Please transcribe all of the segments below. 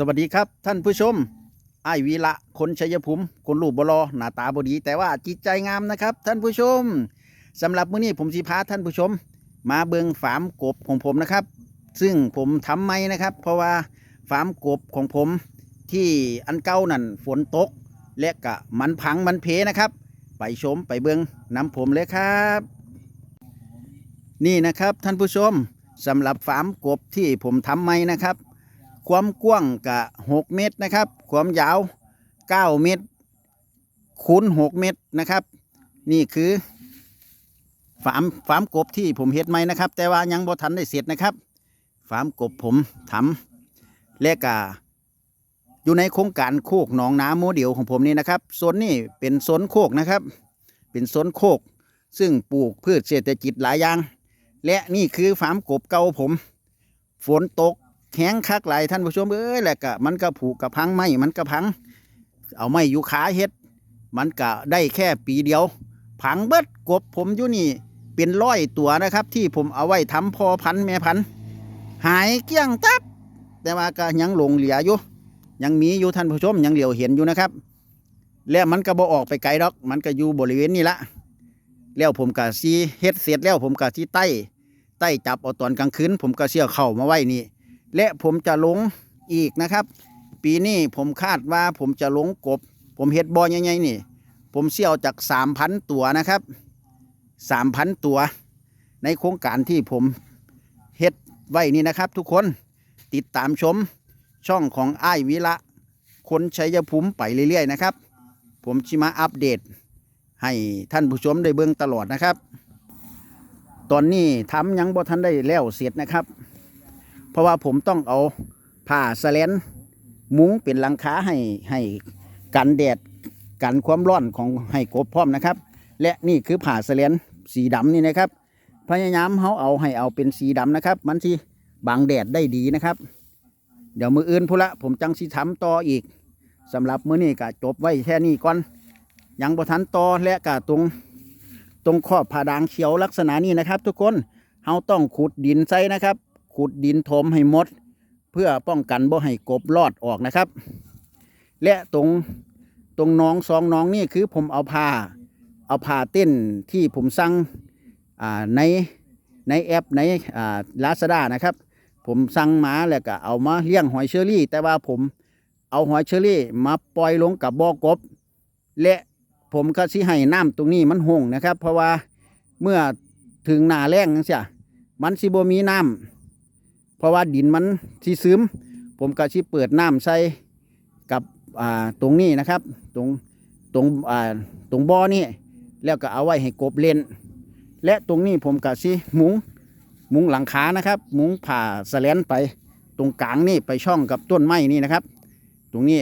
สวัสดีครับท่านผู้ชมไอวีละคนชัยภูมิคนรูปบลอหน้าตาบดี แต่ว่าจิตใจงามนะครับ ท่านผู้ชมสำหรับมื้อนี้ผมสิพาท่านผู้ชม มาเบิงฟาร์มกบของผมนะครับ ซึ่งผมทำไม่นะครับ เพราะว่าฟาร์มกบของผมที่อันเก่านั่นฝนตก และกะมันพังมันเพนะครับ ไปชมไปเบิงน้ำผมเลยครับ นี่นะครับท่านผู้ชมสำหรับฟาร์มกบที่ผมทำไม่นะครับ ความกว้างกะ6เมตรนะครับ ความยาว9เมตรคูณ6เมตรนะครับ นี่คือฟาร์มฟาร์มกบที่ผมเฮ็ดไหมนะครับ แต่ว่ายังบ่ทันได้เสร็จนะครับฟาร์มกบผมทำและกะอยู่ในโครงการโคกหนองน้ำโมเดลของผมนี่นะครับโซนนี้เป็นโซนโคกนะครับ เป็นโซนโคก ซึ่งปลูกพืชเศรษฐกิจหลายอย่าง และนี่คือฟาร์มกบเก่าผม ฝนตก แข็งคักหลายท่านผู้ชมเอ้ยแหละกะมันก็ผูกกับพังไม้มันก็พัง เอาไม้อยู่ขาเฮ็ด มันก็ได้แค่ปีเดียว พังเบิดกบผมอยู่นี่เป็นร้อยตัวนะครับ ที่ผมเอาไว้ทำพอพันแม่พันหายเกี้ยงตับ แต่ว่าก็ยังหลงเหลืออยู่ ยังมีอยู่ท่านผู้ชมยังเหลียวเห็นอยู่นะครับ แล้วมันก็บ่ออกไปไกลดอก มันก็อยู่บริเวณนี้ละแล้วผมก็ซีเฮ็ดเสร็จแล้วผมก็ซีใต้ใต้จับเอาตอนกลางคืนผมก็เสี่ยวเข้ามาไว้นี่ และผมจะลงอีกนะครับ ปีนี้ผมคาดว่าผมจะลงกบ ผมเฮ็ดบอใหญ่ๆนี่ ผมเสี่ยวจากสามพันตัวนะครับสามพันตัว ในโครงการที่ผมเฮ็ดไว้นี่นะครับ ทุกคนติดตามชมช่องของอ้ายวิระคนชัยภูมิไปเรื่อยๆนะครับ ผมชิมาอัปเดต ให้ท่านผู้ชมได้เบิ่งตลอดนะครับ ตอนนี้ทำยังบ่ทันได้แล้วเสร็จนะครับ ราะว่าผมต้องเอาผ้าสแลนมุ้งเป็นหลังคาให้ให้กันแดดกันความร้อนของให้กบพร้อมนะครับ และนี่คือผ้าสแลนสีดำนี่นะครับพยายามเขาเอาให้เอาเป็นสีดำนะครับ มันที่บังแดดได้ดีนะครับ เดี๋ยวมืออื่นพุละผมจังสิทำต่ออีกสำหรับมื้อนี้ก็จบไว้แค่นี้ก่อนยังบ่ทันต่อและก็ตรงตรงขอบผาดางเขียวลักษณะนี้นะครับ ทุกคนเราต้องขุดดินใส่นะครับ ขุดดินถมให้หมด เพื่อป้องกันบ่ให้กบลอดออกนะครับ และตรงตรงน้องสองน้องนี่คือผมเอาผ้าเอาผ้าเต้นที่ผมสั่งในในแอปในอ่าลาซาด้านะครับ ผมสั่งมาแล้วก็เอามาเลี้ยงหอยเชอรี่ แต่ว่าผมเอาหอยเชอรี่มาปล่อยลงกับบ่อกบ และผมก็สิให้น้ำตรงนี้มันหงนะครับ เพราะว่าเมื่อถึงหน้าแล้งจังซี่มันสิบ่มีน้ำ เพราะว่าดินมันที่ซึม ผมก็ชิเปิดน้ำใส่กับอ่าตรงนี้นะครับ ตรงตรงอ่าตรงบ่อนี่แล้วก็เอาไว้ให้กบเล่น และตรงนี้ผมก็ชิมุงมุงหลังคานะครับ มุงผ่าสแลนไป ตรงกลางนี่ไปช่องกับต้นไม้นี่นะครับ ตรงนี้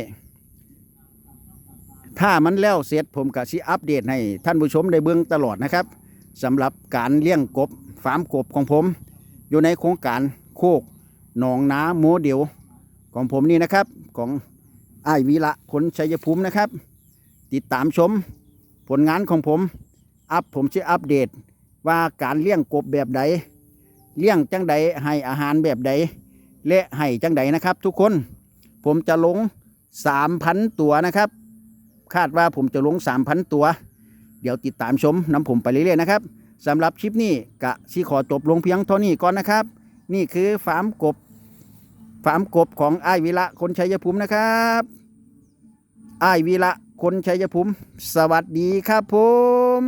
ถ้ามันแล้วเสร็จผมก็ชิอัปเดตให้ท่านผู้ชมได้เบื้องตลอดนะครับสำหรับการเลี้ยงกบฟาร์มกบของผม อยู่ในโครงการ โคกหนองนาโมเดลของผมนี่นะครับของไอ้วีระคนชัยภูมินะครับ ติดตามชมผลงานของผม อัพผมจะอัปเดตว่าการเลี้ยงกบแบบใด เลี้ยงจังใดให้อาหารแบบใด และให้จังใดนะครับ ทุกคนผมจะลง 3,000 ตัวนะครับ คาดว่าผมจะลง 3,000 ตัว เดี๋ยวติดตามชมน้ำผมไปเรื่อยๆนะครับสำหรับคลิปนี้กะสิขอจบลงเพียงเท่านี้ก่อนนะครับ นี่คือฟาร์มกบฟาร์มกบของไอ้วีระคนชัยภูมินะครับไอ้วีระคนชัยภูมิ สวัสดีครับผม